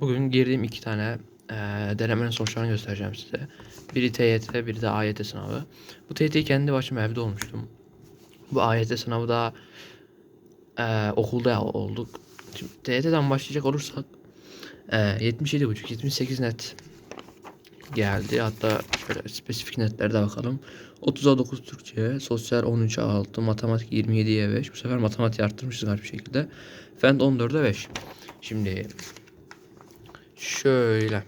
Bugün girdiğim iki tane eee denemenin sonuçlarını göstereceğim size. Biri TYT, biri de AYT sınavı. Bu TYT'yi kendi başıma evde olmuştum. Bu AYT sınavı da eee, okulda olduk. Şimdi TYT'den başlayacak olursak eee 77.5, 78 net geldi. Hatta şöyle spesifik netlerde bakalım. 30'a 9 Türkçe, sosyal 13'e 6, matematik 27'ye 5. Bu sefer matematik arttırmışız garip bir şekilde. Fen 14'e 5. Şimdi şöyle.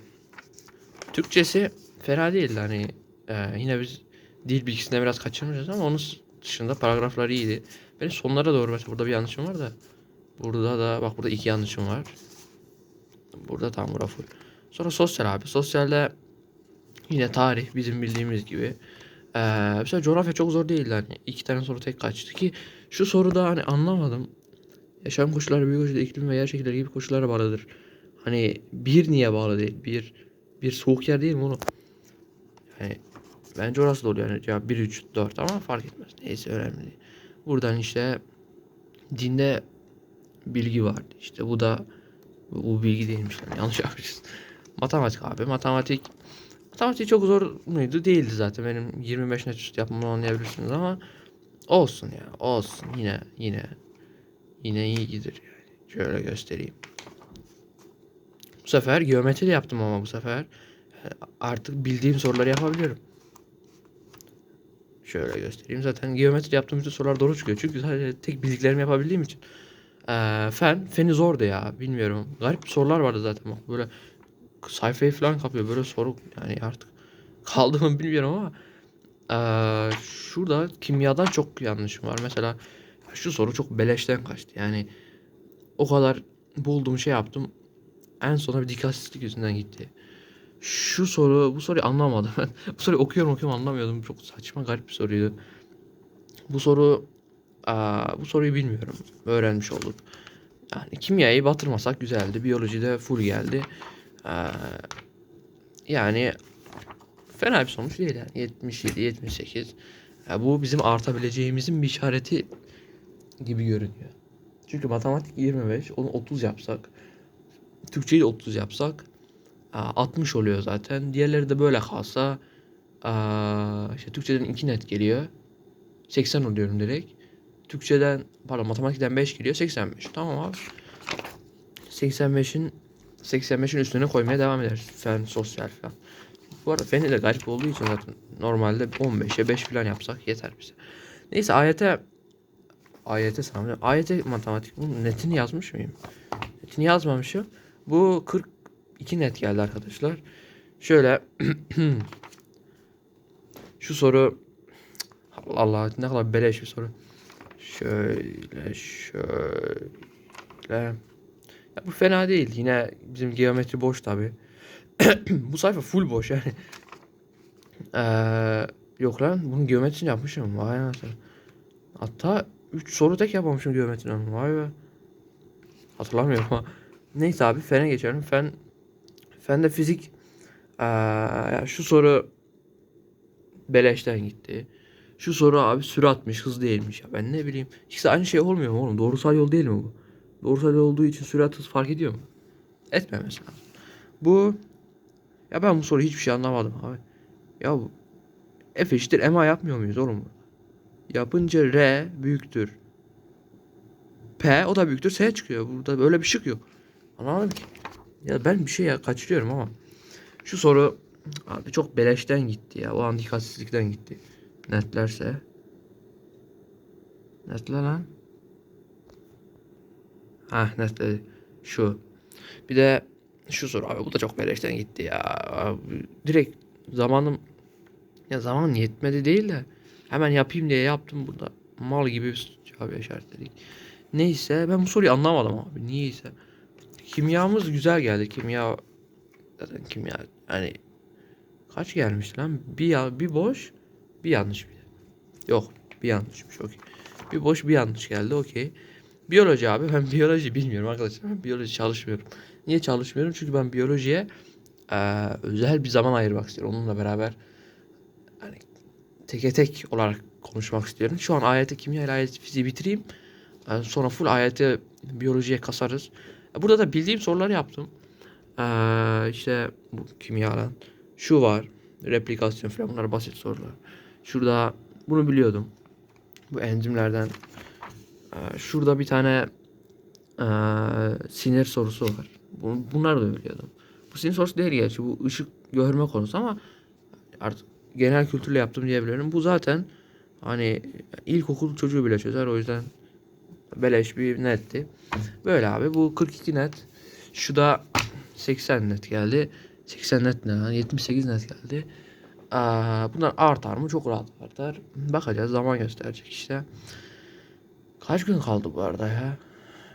Türkçesi fena değildi hani e, yine biz dil bilgisinde biraz kaçırmışız ama onun dışında paragraflar iyiydi. Benim sonlara doğru mesela burada bir yanlışım var da burada da bak burada iki yanlışım var. Burada tam bura full. Sonra sosyal abi. Sosyalde yine tarih bizim bildiğimiz gibi. Ee, mesela coğrafya çok zor değildi hani iki tane soru tek kaçtı ki şu soruda hani anlamadım. Yaşam koşulları, büyük ölçüde iklim ve yer şekilleri gibi koşullara bağlıdır. Hani bir niye bağlı değil? Bir bir soğuk yer değil mi oğlum? Yani bence orası da oluyor yani cevap 1 3 4 ama fark etmez. Neyse önemli değil. Buradan işte dinde bilgi vardı. İşte bu da bu bilgi değilmiş yani yanlış yapmışız. Matematik abi. Matematik matematik çok zor muydu? Değildi zaten. Benim 25 net üstü yapmamı anlayabilirsiniz ama olsun ya. Olsun. Yine yine yine iyidir yani. Şöyle göstereyim. Bu sefer geometri de yaptım ama bu sefer e, artık bildiğim soruları yapabiliyorum. Şöyle göstereyim. Zaten geometri yaptığım bütün sorular doğru çıkıyor. Çünkü sadece tek bildiklerimi yapabildiğim için. Ee, fen, feni zordu ya. Bilmiyorum. Garip sorular vardı zaten. Bak böyle sayfayı falan kapıyor. Böyle soru yani artık kaldı mı bilmiyorum ama ee, şurada kimyadan çok yanlışım var. Mesela şu soru çok beleşten kaçtı. Yani o kadar bulduğum şey yaptım. En sona bir dikkatsizlik yüzünden gitti. Şu soru, bu soruyu anlamadım. bu soruyu okuyorum okuyorum anlamıyordum. Çok saçma garip bir soruydu. Bu soru, aa, bu soruyu bilmiyorum. Öğrenmiş olduk. Yani kimyayı batırmasak güzeldi. Biyolojide full geldi. Aa, yani fena bir sonuç değil yani. 77, 78. Ya bu bizim artabileceğimizin bir işareti gibi görünüyor. Çünkü matematik 25, onu 30 yapsak, Türkçeyi de 30 yapsak aa, 60 oluyor zaten. Diğerleri de böyle kalsa işte Türkçeden 2 net geliyor. 80 oluyorum direkt. Türkçeden pardon matematikten 5 geliyor 85. Tamam abi. 85'in 85'in üstüne koymaya devam ederiz. Fen, sosyal falan. Bu arada feni de garip olduğu için zaten normalde 15'e 5 falan yapsak yeter bize. Neyse AYT AYT sınavı. AYT matematik. Bunun netini yazmış mıyım? Netini yazmamışım. Bu 42 net geldi arkadaşlar. Şöyle şu soru Allah Allah ne kadar beleş bir soru. Şöyle şöyle. Ya bu fena değil. Yine bizim geometri boş tabi. bu sayfa full boş yani. Ee, yok lan bunun geometrisini yapmışım. Vay anasını. Hatta 3 soru tek yapmamışım geometriden. Vay be. Hatırlamıyorum ama. Neyse abi fene geçelim. Fen fende fizik ee, şu soru beleşten gitti. Şu soru abi süratmiş, hız değilmiş ya. Ben ne bileyim. İkisi aynı şey olmuyor mu oğlum? Doğrusal yol değil mi bu? Doğrusal yol olduğu için sürat hız fark ediyor mu? Etmemesi lazım. Bu ya ben bu soruyu hiçbir şey anlamadım abi. Ya bu F eşittir MA yapmıyor muyuz oğlum? Yapınca R büyüktür. P o da büyüktür S çıkıyor. Burada böyle bir şık yok. Anlamadım ki. Ya ben bir şey ya kaçırıyorum ama. Şu soru abi çok beleşten gitti ya. O an dikkatsizlikten gitti. Netlerse. Netle lan. Ha netledi. Şu. Bir de şu soru abi bu da çok beleşten gitti ya. Abi, direkt zamanım ya zaman yetmedi değil de hemen yapayım diye yaptım burada. Mal gibi bir cevap işaretledik. Neyse ben bu soruyu anlamadım abi. Niyeyse. Kimyamız güzel geldi. Kimya zaten kimya hani kaç gelmiş lan? Bir ya bir boş, bir yanlış bir. Yok, bir yanlışmış. Okey. Bir boş, bir yanlış geldi. Okey. Biyoloji abi. Ben biyoloji bilmiyorum arkadaşlar. Ben biyoloji çalışmıyorum. Niye çalışmıyorum? Çünkü ben biyolojiye eee, özel bir zaman ayırmak istiyorum. Onunla beraber hani teke tek olarak konuşmak istiyorum. Şu an AYT kimya ile AYT fiziği bitireyim. Ee, sonra full AYT biyolojiye kasarız. Burada da bildiğim soruları yaptım. Ee, işte bu kimya lan. Şu var. Replikasyon falan bunlar basit sorular. Şurada bunu biliyordum. Bu enzimlerden. Ee, şurada bir tane ee, sinir sorusu var. Bu- Bunları da biliyordum. Bu sinir sorusu değil gerçi. Bu ışık görme konusu ama artık genel kültürle yaptım diyebilirim. Bu zaten hani ilkokul çocuğu bile çözer. O yüzden beleş bir netti. Böyle abi. Bu 42 net. Şu da 80 net geldi. 80 net ne lan? 78 net geldi. Aa, bunlar artar mı? Çok rahat artar. Bakacağız. Zaman gösterecek işte. Kaç gün kaldı bu arada ya?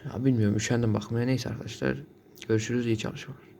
Ya bilmiyorum. Üşendim bakmaya. Neyse arkadaşlar. Görüşürüz. iyi çalışmalar.